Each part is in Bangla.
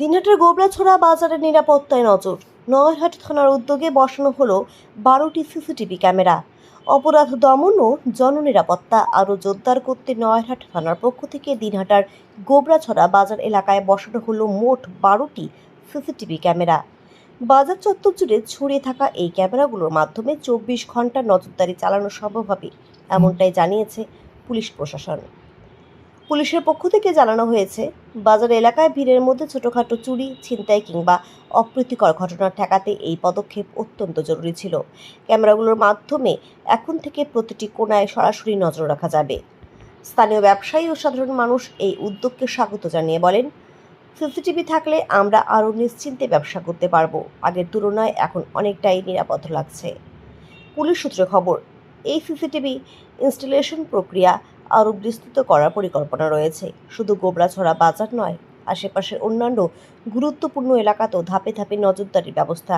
দিনহাটের গোবরাছড়া বাজারের নিরাপত্তায় নজর। নয়হাট থানার উদ্যোগে বসানো হলো বারোটি সিসিটিভি ক্যামেরা। অপরাধ দমন ও জননিরাপত্তা আরও জোরদার করতে নয়হাট থানার পক্ষ থেকে দিনহাটার গোবরাছড়া বাজার এলাকায় বসানো হলো মোট বারোটি সিসিটিভি ক্যামেরা। বাজার চত্বর জুড়ে ছড়িয়ে থাকা এই ক্যামেরাগুলোর মাধ্যমে চব্বিশ ঘণ্টা নজরদারি চালানো সম্ভব হবে, এমনটাই জানিয়েছে পুলিশ প্রশাসন। পুলিশের পক্ষ থেকে জানানো হয়েছে, বাজার এলাকায় ভিড়ের মধ্যে ছোটখাটো চুরি, ছিনতাই কিংবা অপ্রীতিকর ঘটনা ঠেকাতে এই পদক্ষেপ অত্যন্ত জরুরি ছিল। ক্যামেরাগুলোর মাধ্যমে এখন থেকে প্রতিটি কোণায় সরাসরি নজর রাখা যাবে। স্থানীয় ব্যবসায়ী ও সাধারণ মানুষ এই উদ্যোগকে স্বাগত জানিয়ে বলেন, সিসিটিভি থাকলে আমরা আরও নিশ্চিন্তে ব্যবসা করতে পারব। আগের তুলনায় এখন অনেকটাই নিরাপদ লাগছে। পুলিশ সূত্রে খবর, এই সিসিটিভি ইনস্টলেশন প্রক্রিয়া আরও বিস্তৃত করার পরিকল্পনা রয়েছে। শুধু গোবরাছড়া বাজার নয়, আশেপাশের অন্যান্য গুরুত্বপূর্ণ এলাকাতেও ধাপে ধাপে নজরদারির ব্যবস্থা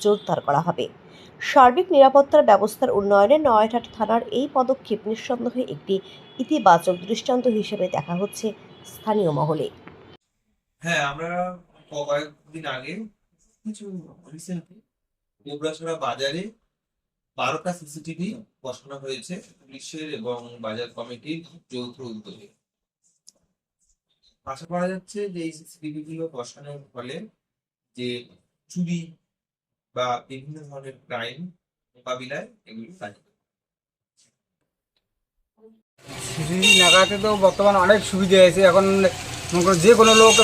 জোরদার করা হবে। সার্বিক নিরাপত্তার ব্যবস্থার উন্নয়নে নয়হাট থানার এই পদক্ষেপ নিঃসন্দেহে একটি ইতিবাচক দৃষ্টান্ত হিসেবে দেখা হচ্ছে স্থানীয় মহলে। হ্যাঁ আমরা কয়েকদিন আগে কিছু রিসেন্টলি গোবরাছড়া বাজারে বারোটা সিসিটিভি বসানো হয়েছে পুলিশের এবং বাজার কমিটির যৌথ উদ্যোগে। আশা করা যাচ্ছে যে এই সিসিটিভি গুলো বসানোর ফলে যে চুরি বা বিভিন্ন ধরনের ক্রাইম মোকাবিলায় এগুলো কাজে। সিসিটিভি লাগাতে তো বর্তমানে অনেক সুবিধা হয়েছে এখন যে কোনো লোক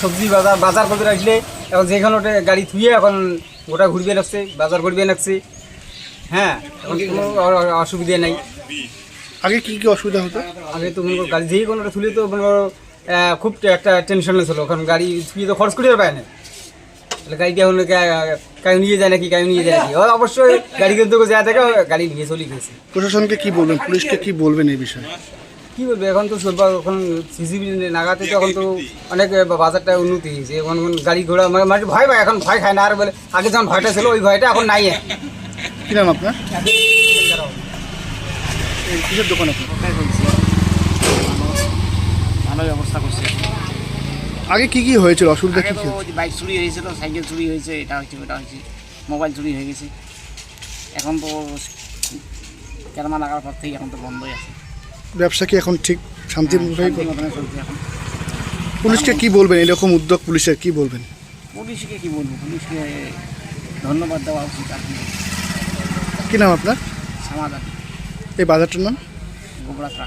সবজি বাজার বাজার করতে রাখলে এখন যেখানে গাড়ি থুয়ে এখন গোটা ঘুরবে লাগছে, বাজার করবে লাগছে। হ্যাঁ এখন কোনো অসুবিধা নাই। আগে কি কি অসুবিধা হতো? আগে তো মনে করো গাড়ি যেই কোনোটা থুলে তো মনে করো খুব একটা টেনশন ছিল কারণ গাড়ি থুয়ে তো খরচ করে পায় না। তাহলে গাড়িটা কাউ নিয়ে যায় নাকি কাউ নিয়ে যায় নাকি? অবশ্যই গাড়ি কিন্তু যা থাকে গাড়ি নিয়ে চলে গেছে। প্রশাসনকে কি বলবেন? পুলিশকে কি বলবেন এই বিষয়ে? কি বলবে? এখন তো এখন সিসিবি নাগাতে তো এখন তো অনেক বাজারটা উন্নতি হয়েছে। এখন গাড়ি ঘোড়া মানে মানে ভয় পায় এখন ভয় খায় না। আর বলে আগে যখন ভয়টা ছিল ওই ভয়টা এখন নাই। কি নাম আপনার? কিসের দোকান আপনার? ভালোই অবস্থা করছে। আগে কি কি হয়েছিল? অসুবিধা কি বাইক চুরি হয়েছিল সাইকেল চুরি হয়েছে এটা হয়েছে ওটা হয়েছে মোবাইল চুরি হয়ে গেছে। এখন তো কেরামা লাগার পর থেকে এখন তো বন্ধই আছে। ব্যবসা কি এখন ঠিক শান্তি হ্যাঁ, পুলিশকে কি বলবেন? এরকম উদ্যোগ পুলিশের কি বলবেন? পুলিশকে কি বলব? পুলিশকে ধন্যবাদ দেওয়া উচিত কি। কি নাম আপনার? সমাধান এই বাজারটার নাম? গোবরাতরা